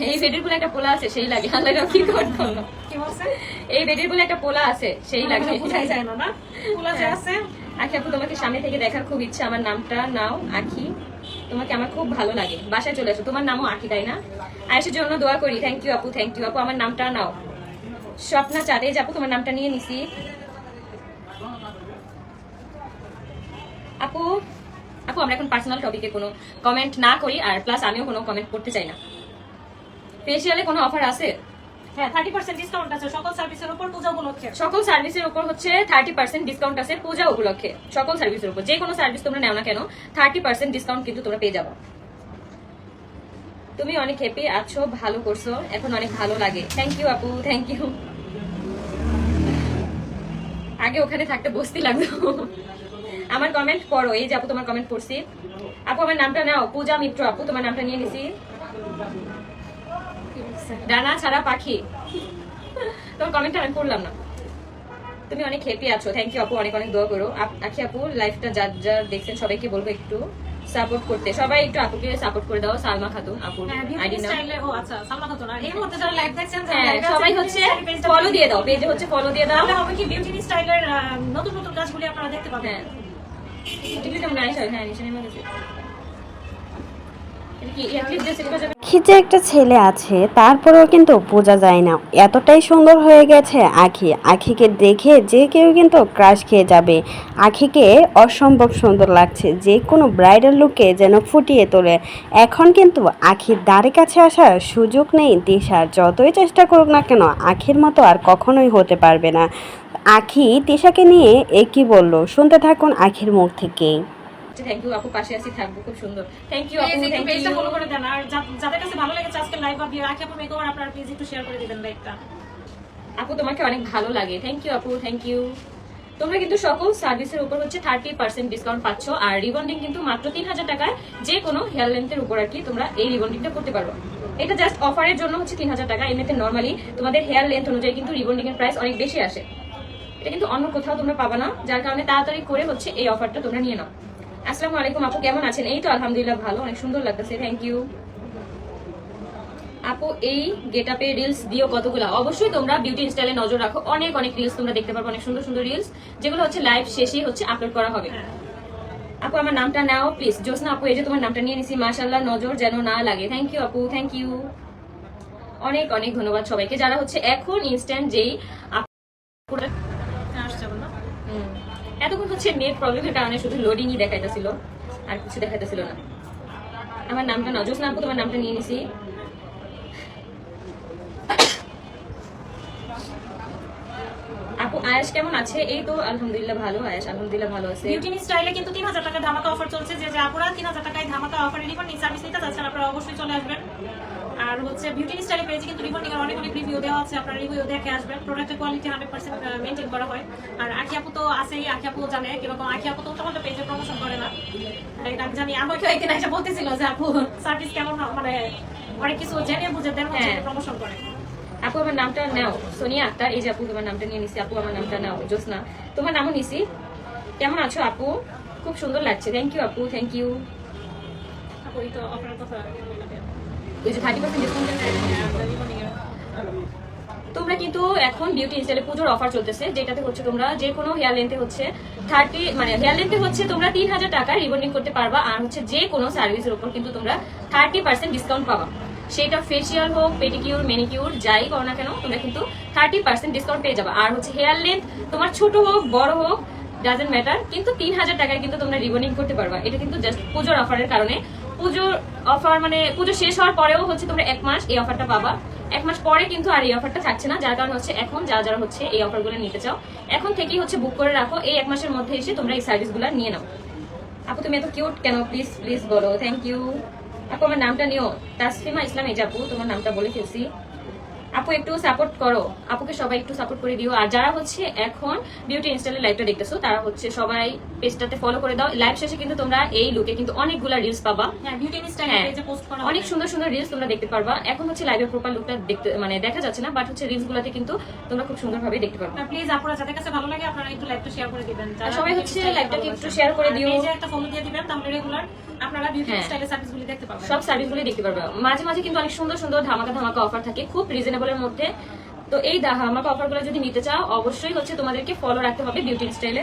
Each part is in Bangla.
এই বেডের বলে একটা পোলা আছে সেই লাগে। আল্লাহ কি করতো এই বেডের বলে একটা পোলা আছে সেই লাগে। বুঝাই যায় না না। পোলা যে আছে? আখি আপু তোমাকে সামনে থেকে দেখার খুব ইচ্ছা। আমার নামটা নাও আখি। তোমাকে আমার খুব ভালো লাগে। বাসায় চলে আসো। তোমার নামও আখি তাই না? আয়েশের জন্য দোয়া করি। থ্যাংক ইউ আপু থ্যাংক ইউ আপু। আমার নামটা নাও। স্বপ্না চাঁদে আপু তোমার নামটা নিয়ে নিছি। আপু আপু আমরা এখন পার্সোনাল টপিকে কোনো কমেন্ট না করি। আর প্লাস আমিও কোনো কমেন্ট করতে চাই না। ফেসিয়ালে কোনো অফার আছে? হ্যাঁ থার্টি পার্সেন্ট ডিসকাউন্ট আছে সকল সার্ভিসের উপর পূজা উপলক্ষে। সকল সার্ভিসের উপর হচ্ছে থার্টি পার্সেন্ট ডিসকাউন্ট আছে পূজা উপলক্ষে সকল সার্ভিসের উপর। যে কোনো সার্ভিস তোমরা নেও না কেন থার্টি পার্সেন্ট ডিসকাউন্ট কিন্তু তোমরা পেয়ে যাব। তুমি অনেক হ্যাপি আছো ভালো করছ এখন অনেক ভালো লাগে। থ্যাংক ইউ আপু থ্যাংক ইউ আগে ওখানে থাকতে বসতে লাগতো। আমার কমেন্ট পড়ো এই যে আপু তোমার কমেন্ট পড়ছি। আপু আমার নামটা নাও পূজা মিত্র আপু তোমার নামটা নিয়ে নিছি। ডানা ছাড়া পাখি। তোমার কমেন্টটা আমি পড়লাম না। তুমি অনেক হ্যাপি আছো। থ্যাংক ইউ আপু অনেক অনেক দোয়া করো। আপ- আখি আপু লাইফটা যার যার দেখছেন সবাইকে বলব একটু সাপোর্ট করতে। সবাই একটু আপুকে সাপোর্ট করে দাও সালমা খাতুন আপুর হ্যাঁ আইডি বিউটি নাম ও আচ্ছা সালমা খাতুন আর এই মুহূর্তে যারা লাইভ দেখছেন হ্যাঁ সবাই হচ্ছে ফলো দিয়ে দাও পেজে হচ্ছে ফলো দিয়ে দাও। তাহলে হবে কি বিউটি স্টাইলের নতুন নতুন কাজগুলি আপনারা দেখতে পাবেন। হ্যাঁ। টিকলিটা মনে হয় হ্যাঁ নিশানি মাগেছে এটা কি এয়ারক্লিপ দিয়ে সেট আখি যে একটা ছেলে আছে, তারপরেও কিন্তু বোঝা যায় না। এতটাই সুন্দর হয়ে গেছে আখি। আখিকে দেখে যে কেউ কিন্তু ক্রাশ খেয়ে যাবে। আখিকে অসম্ভব সুন্দর লাগছে। যে কোনো ব্রাইডাল লুকে যেন ফুটিয়ে তোলে। এখন কিন্তু আখির দ্বারে কাছে আসার সুযোগ নেই দিশার যতই চেষ্টা করুক না কেন, আখির মতো আর কখনোই হতে পারবে না। আখি তিশাকে নিয়ে এ কি বলল? শুনতে থাকুন আখির মুখ থেকেই। থ্যাংক ইউ আপু পাশে আছি থাকব খুব সুন্দর। থ্যাংক ইউ আপু থ্যাংক ইউ ফলো করে দেন আর যাদের কাছে ভালো লেগেছে আজকে লাইভ বা আখি আপু মেকওভার আপনারা প্লিজ একটু শেয়ার করে দিবেন লাইভটা আপু তোমাকে অনেক ভালো লাগে। থ্যাংক ইউ আপু থ্যাংক ইউ তোমরা কিন্তু সকল সার্ভিসের উপর হচ্ছে থার্টি পার্সেন্ট ডিসকাউন্ট পাচ্ছ আর রিবন্ডিং কিন্তু মাত্র তিন হাজার টাকায় যে কোনো হেয়ার লেন্থের উপর আর কি তোমরা এই রিবন্ডিংটা করতে পারো। এটা জাস্ট অফারের জন্য হচ্ছে তিন হাজার টাকা এমনিতে নর্মালি তোমাদের হেয়ার লেন্থ অনুযায়ী কিন্তু রিবন্ডিং এর প্রাইস অনেক বেশি আসে। এটা কিন্তু অন্য কোথাও তোমরা পাবা না। যার কারণে তাড়াতাড়ি করে হচ্ছে এই অফারটা তোমরা নিয়ে নাও। আসসালামু আলাইকুম আপু কেমন আছেন? এই তো আলহামদুলিল্লাহ ভালো অনেক সুন্দর লাগতেছে থ্যাংক ইউ আপু এই গেটআপে রিলস দিও কতগুলো? অবশ্যই তোমরা বিউটি স্টাইলে নজর রাখো। অনেক অনেক রিলস তোমরা দেখতে পারবে অনেক সুন্দর সুন্দর রিলস যেগুলো হচ্ছে লাইভ শেষেই হচ্ছে আপলোড করা হবে। আপু আমার নামটা নাও প্লিজ জোসনা আপু এই যে তোমার নামটা নিয়ে নিছি মাশাল্লাহ নজর যেন না লাগে। থ্যাংক ইউ আপু থ্যাংক ইউ অনেক অনেক ধন্যবাদ সবাইকে। যারা হচ্ছে এখন ইনস্ট্যান্ট যেই এতক্ষণ হচ্ছে নেট প্রবলেমের কারণে শুধু লোডিংই দেখাইতেছিল, আর কিছু দেখাইতেছিল না। আমার নামটা নজর নাম তোমার নামটা নিয়ে নিছি আপু আয়াস কেমন আছে? এই তো আলহামদুলিল্লাহ ভালো আয়াস আলহামদুলিল্লাহ ভালো আছে। বিউটি স্টাইলে কিন্তু তিন হাজার টাকা ধামাকা অফার চলছে। যে যে আপুরা তিন হাজার টাকায় ধামাকা অফারে রিবন্ডিং সার্ভিস নিতে চাচ্ছেন আপনারা অবশ্যই চলে আসবেন। আর হচ্ছে বিউটি স্টাইলে পেয়েছে কিন্তু রিবন্ডিং এর অনেক অনেক রিভিউ দেওয়া আছে আপনারা রিভিউ দেখে আসবেন। প্রোডাক্টের কোয়ালিটি হান্ড্রেড পার্সেন্ট মেনটেন করা হয়। আর আখি আপু তো আছেই আখি আপু জানে কীরকম আখি আপু তো তোমাদের পেজে প্রমোশন করে না। এটা আমি জানি আমাকে একদিন এসে বলতেছিল যে আপু সার্ভিস কেমন মানে অনেক কিছু জেনে বুঝে দেন হ্যাঁ। প্রমোশন করে। আপু আমার নামটা নাও। সোনিয়া আক্তার এই যে আপু তোমার নামটা নিয়ে নিছি। আপু আমার নামটা নাও। জোসনা তোমার নামও নিছি। কেমন আছো আপু? খুব সুন্দর লাগছে। থ্যাংক ইউ আপু থ্যাংক ইউ তোমরা কিন্তু এখন বিউটি স্টাইলে পুজোর অফার চলতেছে যেটাতে হচ্ছে তোমরা যে কোনো হেয়ার লেন্থে হচ্ছে থার্টি মানে হেয়ার লেন্থে হচ্ছে তোমরা তিন হাজার টাকা রিবন্ডিং করতে পারবা আর হচ্ছে যে কোনো সার্ভিসের উপর কিন্তু তোমরা থার্টি পার্সেন্ট ডিসকাউন্ট পাবা। সেটা ফেসিয়াল হোক পেডিকিউর মেনিকিউর যাই করো না কেন, তোমরা কিন্তু থার্টি পার্সেন্ট ডিসকাউন্ট পেয়ে যাবে। আর হচ্ছে হেয়ার লেন্থ তোমার ছোট হোক, বড় হোক ডাজেন্ট ম্যাটার কিন্তু তিন হাজার টাকায় কিন্তু তোমরা রিবন্ডিং করতে পারবা। এটা কিন্তু জাস্ট পুজোর অফারের কারণে। পুজোর অফার মানে পুজো শেষ হওয়ার পরেও হচ্ছে তোমরা এক মাস এই অফারটা পাবা। এক মাস পরে কিন্তু আর এই অফারটা থাকছে না, যার কারণে হচ্ছে এখন যারা যারা হচ্ছে এই অফারগুলো নিতে চাও। এখন থেকেই হচ্ছে বুক করে রাখো, এই এক মাসের মধ্যে এসে তোমরা এই সার্ভিসগুলো নিয়ে নাও। আপু, তুমি এত কিউট কেন? প্লিজ প্লিজ বলো। থ্যাংক ইউ আপু আমার নামটা নিও। তাসফিমা ইসলাম এই আপু তোমার নামটা বলে ফেলছি। আপু একটু সাপোর্ট করো। আপুকে সবাই একটু সাপোর্ট করে দিও। আর যারা হচ্ছে এখন বিউটি ইনস্টাইলে লাইভটা দেখতেছো তারা হচ্ছে সবাই পেজটাতে ফলো করে দাও। লাইভ শেষে কিন্তু তোমরা এই লুকে কিন্তু অনেকগুলা রিলস পাবা। হ্যাঁ বিউটি হ্যাঁ। করা অনেক সুন্দর সুন্দর রিলস তোমরা দেখতে পারবা। এখন হচ্ছে লাইভের প্রপার লুকটা দেখতে মানে দেখা যাচ্ছে না বাট হচ্ছে রিলস গুলাতে কিন্তু তোমরা খুব সুন্দরভাবে দেখতে পারবা। প্লিজ আপনারা যাদের কাছে ভালো লাগে আপনারা একটু লাইভটা শেয়ার করে দিবেন। সবাই হচ্ছে লাইভটাকে একটু share করে দিও। একটা ফলো দিয়ে দিবেন তাহলে রেগুলার আপনারা বিউটি। স্টাইলের সার্ভিসগুলি দেখতে পাবেন সব সার্ভিসগুলো দেখতে মাঝে মাঝে কিন্তু অনেক সুন্দর সুন্দর ধামাকা ধামাকা অফার থাকে খুব রিজনেবলের মধ্যে। তো এই ধামাকা অফারগুলো যদি নিতে চাও অবশ্যই হচ্ছে তোমাদেরকে ফলো রাখতে হবে বিউটি স্টাইলে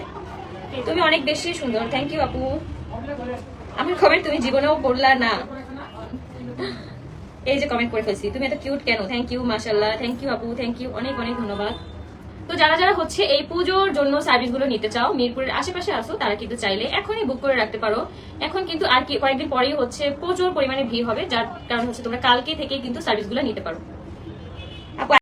তুমি অনেক বেশি সুন্দর। থ্যাংক ইউ আপু। আমার কমেন্ট তুমি জীবনেও পড়লা না। এই যে কমেন্ট করে ফেলছি। তুমি এত কিউট কেন? থ্যাংক ইউ মাশাল্লাহ থ্যাংক ইউ আপু। থ্যাংক ইউ অনেক অনেক ধন্যবাদ। তো যারা যারা হচ্ছে এই পুজোর জন্য সার্ভিসগুলো নিতে চাও, মিরপুরের আশেপাশে আসো তারা কিন্তু চাইলে এখনই বুক করে রাখতে পারো। এখন কিন্তু আর কয়েকদিন পরেই হচ্ছে প্রচুর পরিমাণে ভিড় হবে, যার কারণ হচ্ছে তোমরা কালকে থেকে কিন্তু সার্ভিসগুলো নিতে পারো।